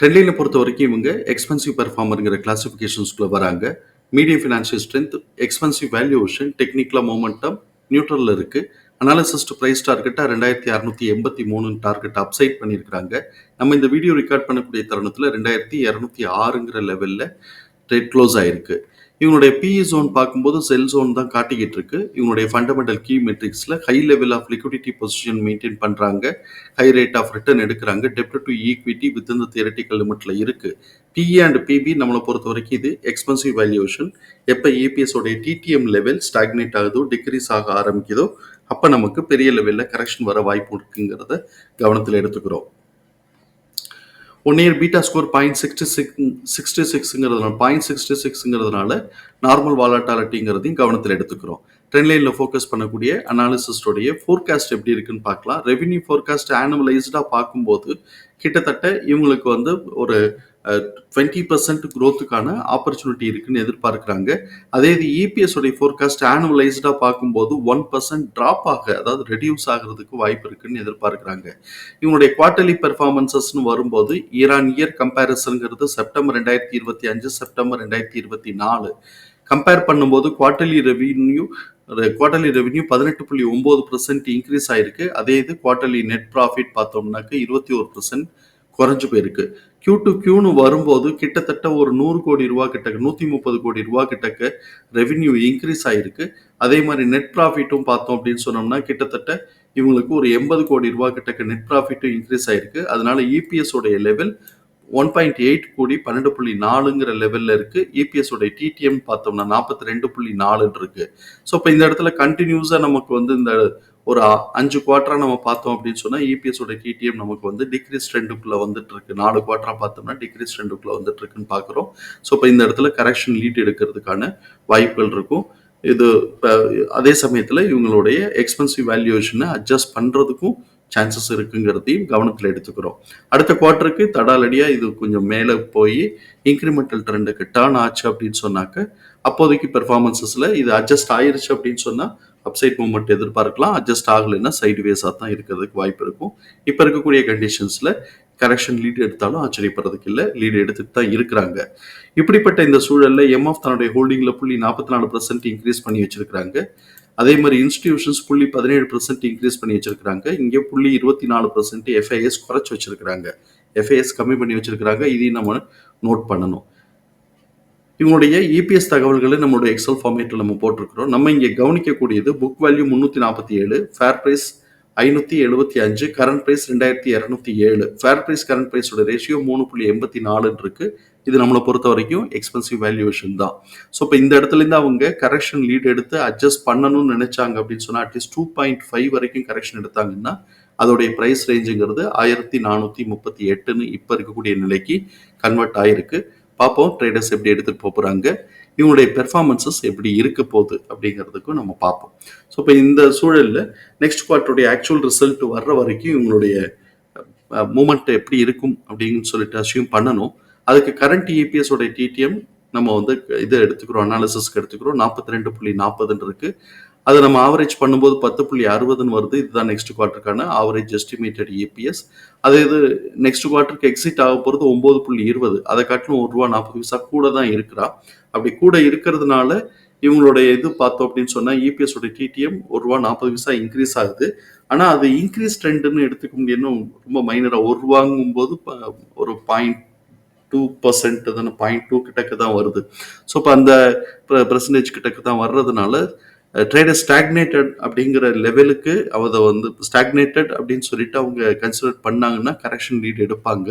ட்ரெண்ட்லைனை பொறுத்த வரைக்கும் இவங்க எக்ஸ்பென்சிவ் பெர்ஃபார்மருங்கிற கிளாஸிஃபிகேஷன்ஸ்குள்ளே வராங்க. Medium financial strength expensive valuation டெக்னிக்கலாக மூமெண்டம் நியூட்ரலில் இருக்குது அனாலிசிஸ் ப்ரைஸ் டார்கெட்டாக ரெண்டாயிரத்தி அறநூற்றி எண்பத்தி மூணு டார்கெட் அப்சைட் பண்ணியிருக்கிறாங்க. நம்ம இந்த வீடியோ ரெக்கார்ட் பண்ணக்கூடிய தருணத்தில் ரெண்டாயிரத்தி இரநூத்தி ஆறுங்கிற லெவலில் ட்ரேட் க்ளோஸ் ஆயிருக்கு. இவங்களுடைய பிஇ ஜோன் பார்க்கும்போது செல் ஜோன் தான் காட்டிக்கிட்டு இருக்கு. இவனுடைய fundamental key மெட்ரிக்ஸில் high level of liquidity position maintain பண்ணுறாங்க ஹை ரேட் ஆஃப் ரிட்டர்ன் எடுக்கிறாங்க. டெப்ட் டு ஈக்விட்டி வித் இந்த தியரட்டிக்கல் லிமிட்ல இருக்கு. பிஇ அண்ட் பிபி நம்மளை பொறுத்த வரைக்கும் இது எக்ஸ்பென்சிவ் வேல்யூஷன் எப்போ ஏபிஎஸோடைய டிடிஎம் லெவல் ஸ்டாக்னேட் ஆகுதோ டிக்ரீஸ் ஆக ஆரம்பிக்குதோ அப்போ நமக்கு பெரிய லெவலில் கரெக்ஷன் வர வாய்ப்பு இருக்குங்கிறத கவனத்தில் எடுத்துக்கிறோம். One year beta score point sixty six sixty சிக்ஸுங்கிறதுனால point sixty சிக்ஸுங்கிறதுனால நார்மல் வாலாட்டாலிட்டிங்கிறதையும் கவனத்தில் எடுத்துக்கிறோம். ட்ரெண்ட் லைனில் ஃபோக்கஸ் பண்ணக்கூடிய அனாலிசிஸ்டோடைய ஃபோர்காஸ்ட் எப்படி இருக்குன்னு பார்க்கலாம். ரெவென்யூ ஃபோர்காஸ்ட் ஆனுவலைஸ்டாக பார்க்கும்போது கிட்டத்தட்ட இவங்களுக்கு வந்து ஒரு டுவெண்ட்டி பர்சன்ட் க்ரோத்துக்கான ஆப்பர்ச்சுனிட்டி இருக்குன்னு எதிர்பார்க்குறாங்க. அதே இது இபிஎஸ் உடைய ஃபோர்காஸ்ட் ஆனுவலைஸ்டாக பார்க்கும்போது ஒன் பர்சன்ட் ட்ராப் ஆக அதாவது ரெடியூஸ் ஆகிறதுக்கு வாய்ப்பு இருக்குன்னு எதிர்பார்க்குறாங்க. இவனுடைய குவார்டர்லி பெர்ஃபார்மன்சஸ்னு வரும்போது ஈரான் இயர் கம்பேரிசனுங்கிறது செப்டம்பர் ரெண்டாயிரத்தி இருபத்தி அஞ்சு செப்டம்பர் ரெண்டாயிரத்தி இருபத்தி நாலு. கம்பேர் பண்ணும்போது குவார்டர்லி ரெவின்யூ குவார்டர்லி ரெவென்யூ பதினெட்டு புள்ளி ஒம்பது பர்சன்ட் இன்க்ரீஸ் ஆயிருக்கு. அதே இது குவார்டர்லி நெட் ப்ராஃபிட் பார்த்தோம்னாக்க இருபத்தி ஒரு பர்சன்ட் குறைஞ்சு போயிருக்கு. கியூ டு கியூன்னு வரும்போது கிட்டத்தட்ட ஒரு நூறு கோடி ரூபா கிட்டக்க நூற்றி முப்பது கோடி ரூபா கிட்டக்க ரெவின்யூ இன்க்ரீஸ் ஆகிருக்கு அதே மாதிரி நெட் ப்ராஃபிட்டும் பார்த்தோம் அப்படின்னு சொன்னோம்னா கிட்டத்தட்ட இவங்களுக்கு ஒரு எண்பது கோடி ரூபா கிட்டக்க நெட் ப்ராஃபிட்டும் இன்க்ரீஸ் ஆகிருக்கு அதனால இபிஎஸ் உடைய லெவல் ஒன் பாயிண்ட் எயிட் கோடி பன்னெண்டு புள்ளி நாலுங்கிற லெவலில் இருக்குது இபிஎஸ் உடைய டிடிஎம் பார்த்தோம்னா நாற்பத்தி ரெண்டு புள்ளி நாலுன்னு இருக்குது ஸோ இப்போ இந்த இடத்துல கண்டினியூஸாக நமக்கு வந்து இந்த ஒரு அஞ்சு குவார்ட்டராக நம்ம பார்த்தோம் அப்படின்னு சொன்னால் இபிஎஸோட உடைய டிடிஎம் நமக்கு வந்து டிக்ரீஸ் ட்ரெண்டுக்குள்ளே வந்துட்டு இருக்கு நாலு குவார்ட்டராக பார்த்தோம்னா டிக்ரீஸ் ட்ரெண்டுக்குள்ளே வந்துட்டு இருக்குன்னு பார்க்குறோம். ஸோ இப்போ இந்த இடத்துல கரெக்ஷன் லீட் எடுக்கிறதுக்கான வாய்ப்புகள் இருக்கும். இது அதே சமயத்தில் இவங்களுடைய எக்ஸ்பென்சிவ் வேல்யூவேஷனை அட்ஜஸ்ட் பண்ணுறதுக்கும் சான்சஸ் இருக்குங்கிறதையும் கவனத்தில் எடுத்துக்கிறோம். அடுத்த குவார்ட்டருக்கு தடாலடியாக இது கொஞ்சம் மேலே போய் இன்க்ரிமெண்டல் ட்ரெண்டுக்கு டேர்ன் ஆச்சு அப்படின்னு சொன்னாக்க அப்போதைக்கு பெர்ஃபார்மன்சஸில் இது அட்ஜஸ்ட் ஆயிருச்சு அப்படின்னு சொன்னால் அப்சைட் மூவ்மெண்ட் எதிர்பார்க்கலாம் அட்ஜஸ்ட் ஆகலைன்னா சைடு வேஸாக தான் இருக்கிறதுக்கு வாய்ப்பு இருக்கும். இப்போ இருக்கக்கூடிய கண்டிஷன்ஸில் கரெக்ஷன் லீடு எடுத்தாலும் ஆச்சரியப்படுறதுக்கு இல்லை லீடு எடுத்துட்டு தான் இருக்கிறாங்க. இப்படிப்பட்ட இந்த சூழலில் எம்எஃப் தன்னுடைய ஹோல்டிங்கில் புள்ளி நாற்பத்தி நாலு பர்சன்ட் இன்க்ரீஸ் பண்ணி வச்சிருக்கிறாங்க. அதே மாதிரி இன்ஸ்டிடியூஷன்ஸ் புள்ளி பதினேழு பர்சன்ட் இன்க்ரீஸ் பண்ணி வச்சிருக்கிறாங்க. இங்கே புள்ளி இருபத்தி நாலு பர்சன்ட் எஃப்ஐஎஸ் குறைச்சி வச்சிருக்கிறாங்க. எஃப்ஐஎஸ் கம்மி பண்ணி வச்சிருக்கிறாங்க. இதையும் நம்ம நோட் பண்ணணும். இவங்களுடைய இபிஎஸ் தகவல்களை நம்மளுடைய எக்ஸல் ஃபார்மேட்டில் நம்ம போட்டிருக்கிறோம். நம்ம இங்கே கவனிக்கக்கூடியது புக் வேல்யூ முந்நூற்றி நாற்பத்தி ஏழு ஃபேர் ப்ரைஸ் ஐநூற்றி எழுபத்தி அஞ்சு கரண்ட் ப்ரைஸ் ரெண்டாயிரத்தி இரநூத்தி ஏழு. ஃபேர் ப்ரைஸ் கரண்ட் ப்ரைஸோட ரேஷியோ மூணு புள்ளி எண்பத்தி நாலுன்னு இருக்கு. இது நம்மளை பொறுத்த வரைக்கும் எக்ஸ்பென்சிவ் வேல்யூவேஷன் தான். ஸோ இப்போ இந்த இடத்துலேருந்து அவங்க கரெக்ஷன் லீட் எடுத்து அட்ஜஸ்ட் பண்ணணும்னு நினைச்சாங்க அப்படின்னு சொன்னால் at least two point five வரைக்கும் கரெக்ஷன் எடுத்தாங்கன்னா அதோடைய ப்ரைஸ் ரேஞ்சுங்கிறது ஆயிரத்தி நானூற்றி முப்பத்தி எட்டுன்னு இப்போ இருக்கக்கூடிய நிலைக்கு கன்வெர்ட் ஆயிருக்கு. பார்ப்போம். ட்ரேடர்ஸ் எப்படி எடுத்துகிட்டு போகிறாங்க இவங்களுடைய பெர்ஃபார்மன்சஸ் எப்படி இருக்க போகுது அப்படிங்கிறதுக்கும் நம்ம பார்ப்போம். ஸோ இப்போ இந்த சூழலில் நெக்ஸ்ட் குவார்ட்டருடைய ஆக்சுவல் ரிசல்ட் வர்ற வரைக்கும் இவங்களுடைய மூமெண்ட் எப்படி இருக்கும் அப்படின்னு சொல்லிட்டு அசியூம் பண்ணணும். அதுக்கு கரண்ட் இபிஎஸ் டிடிஎம் நம்ம வந்து இதை எடுத்துக்கிறோம் அனாலிசிஸ்க்கு எடுத்துக்கிறோம். நாற்பத்தி ரெண்டு புள்ளி நாற்பதுன்னு இருக்குது அதை நம்ம ஆவரேஜ் பண்ணும்போது பத்து புள்ளி அறுபதுன்னு வருது. இதுதான் நெக்ஸ்ட் குவார்ட்டருக்கான ஆவரேஜ் எஸ்டிமேட்டட் இபிஎஸ் அதே இது நெக்ஸ்ட் குவார்ட்டருக்கு எக்ஸிட் ஆக போகிறது ஒம்பது புள்ளி இருபது. அதை காட்டிலும் ஒரு ரூபா நாற்பது பைசா கூட தான் இருக்கிறா. அப்படி கூட இருக்கிறதுனால இவங்களுடைய இது பார்த்தோம் அப்படின்னு சொன்னால் இபிஎஸோட டிடிஎம் ஒரு ரூபா நாற்பது பைசா இன்க்ரீஸ் ஆகுது. ஆனால் அது இன்க்ரீஸ் ட்ரெண்டுன்னு எடுத்துக்க முடியும்னு ரொம்ப மைனராக ஒரு ரூபாங்கும் போது ஒரு பாயிண்ட் டூ பர்சன்ட் தானே பாயிண்ட் டூ கிட்டக்கு தான் வருது. ஸோ இப்போ அந்த பர்சன்டேஜ் கிட்டக்கு தான் வர்றதுனால ட்ரேடர் ஸ்டாக்னேட்டட் அப்படிங்கிற லெவலுக்கு அதை வந்து ஸ்டாக்னேட்டட் அப்படின்னு சொல்லிட்டு அவங்க கன்சிடர் பண்ணாங்கன்னா கரெக்ஷன் லீட் எடுப்பாங்க.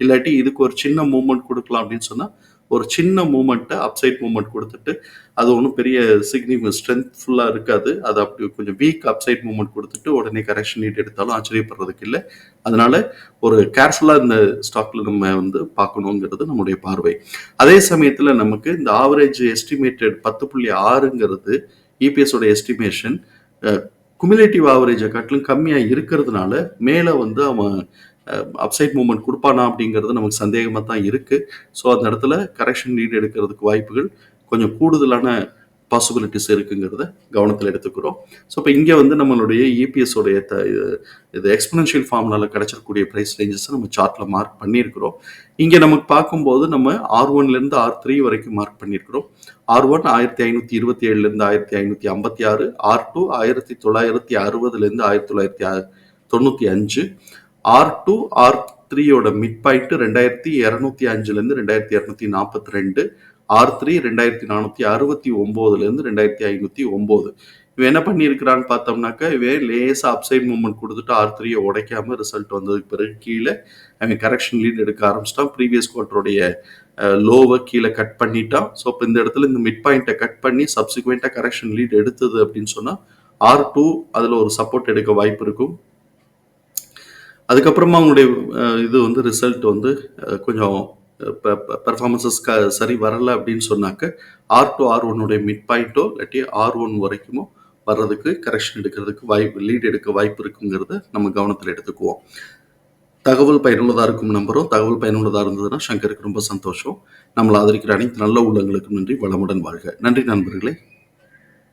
இல்லாட்டி இதுக்கு ஒரு சின்ன மூவ்மெண்ட் கொடுக்கலாம் அப்படின்னு சொன்னால் ஒரு சின்ன மூமெண்ட்டை அப்சைட் மூமெண்ட் கொடுத்துட்டு அது ஒன்றும் பெரிய சிக்னிஃபிகன் ஸ்ட்ரென்த்ஃபுல்லாக இருக்காது. அது அப்படி கொஞ்சம் வீக் அப்சைட் மூமெண்ட் கொடுத்துட்டு உடனே கரெக்ஷன் நீட் எடுத்தாலும் ஆச்சரியப்படுறதுக்கு இல்லை. அதனால ஒரு கேர்ஃபுல்லாக இந்த ஸ்டாக்ல நம்ம வந்து பார்க்கணுங்கிறது நம்முடைய பார்வை. அதே சமயத்தில் நமக்கு இந்த ஆவரேஜ் எஸ்டிமேட்டட் பத்து புள்ளி ஆறுங்கிறது இபிஎஸோட எஸ்டிமேஷன் குமுலேட்டிவ் ஆவரேஜை காட்டிலும் கம்மியாக இருக்கிறதுனால மேலே வந்து அவன் அப்சைட் மூமெண்ட் கொடுப்பானா அப்படிங்கிறது நமக்கு சந்தேகமாக தான் இருக்குது ஸோ அந்த இடத்துல கரெக்ஷன் லீட் எடுக்கிறதுக்கு வாய்ப்புகள் கொஞ்சம் கூடுதலான பாசிபிலிட்டிஸ் இருக்குங்கிறத கவனத்தில் எடுத்துக்கிறோம். ஸோ இப்போ இங்கே வந்து நம்மளுடைய இபிஎஸோடைய த இது- இது எக்ஸ்பனன்ஷியல் ஃபார்ம்னால கிடைச்சிருக்கக்கூடிய ப்ரைஸ் ரேஞ்சஸை நம்ம சார்ட்டில் மார்க் பண்ணியிருக்கிறோம். இங்கே நமக்கு பார்க்கும்போது நம்ம ஆர் ஒன்லேருந்து ஆர் த்ரீ வரைக்கும் மார்க் பண்ணியிருக்கிறோம். ஆர் ஒன் ஆயிரத்தி ஐநூற்றி இருபத்தி ஏழுலேருந்து ஆயிரத்தி ஐநூற்றி ஐம்பத்தி ஆறு ஆர் டூ ஆயிரத்தி தொள்ளாயிரத்தி அறுபதுலேருந்து ஆயிரத்தி தொள்ளாயிரத்தி தொண்ணூற்றி அஞ்சு ஆர் டூ ஆர் த்ரீயோட மிட் பாயிண்ட் ரெண்டாயிரத்தி இரநூத்தி அஞ்சுலேருந்து ரெண்டாயிரத்தி இரநூத்தி நாற்பத்தி ரெண்டு ஆர் த்ரீ ரெண்டாயிரத்தி நானூற்றி அறுபத்தி ஒம்போதுலேருந்து ரெண்டாயிரத்தி ஐநூற்றி ஒம்போது. இவன் என்ன பண்ணியிருக்கிறான்னு பார்த்தோம்னாக்கா இவன் லேசாக அப்சைட் மூவ்மெண்ட் கொடுத்துட்டு ஆர் த்ரீயை உடைக்காம ரிசல்ட் வந்ததுக்கு பிறகு கீழே அவன் கரெக்ஷன் லீட் எடுக்க ஆரம்பிச்சிட்டான். ப்ரீவியஸ் குவார்ட்டருடைய லோவை கீழே கட் பண்ணிட்டான். ஸோ இப்போ இந்த இடத்துல இந்த மிட் பாயிண்ட்டை கட் பண்ணி சப்சிக்வெண்ட்டாக கரெக்ஷன் லீட் எடுத்தது அப்படின்னு சொன்னால் ஆர் டூ அதில் ஒரு சப்போர்ட் எடுக்க வாய்ப்பு இருக்கும். அதுக்கப்புறமா அவங்களுடைய இது வந்து ரிசல்ட் வந்து கொஞ்சம் பெர்ஃபார்மன்சஸ் க சரி வரலை அப்படின்னு சொன்னாக்க ஆர் டூ ஆர் ஒன்னுடைய மிட் பாயிண்ட்டோ இல்லாட்டி ஆர் ஒன் வரைக்குமோ வர்றதுக்கு கரெக்ஷன் எடுக்கிறதுக்கு வாய்ப்பு லீட் எடுக்க வாய்ப்பு இருக்குங்கிறத நம்ம கவனத்தில் எடுத்துக்குவோம். தகவல் பயனுள்ளதாக இருக்கும் நம்பரும் தகவல் பயனுள்ளதாக இருந்ததுன்னா சங்கருக்கு ரொம்ப சந்தோஷம். நம்மளை ஆதரிக்கிற அனைத்து நல்ல உள்ளங்களுக்கும் நன்றி. வளமுடன் வாழ்க. நன்றி நண்பர்களே.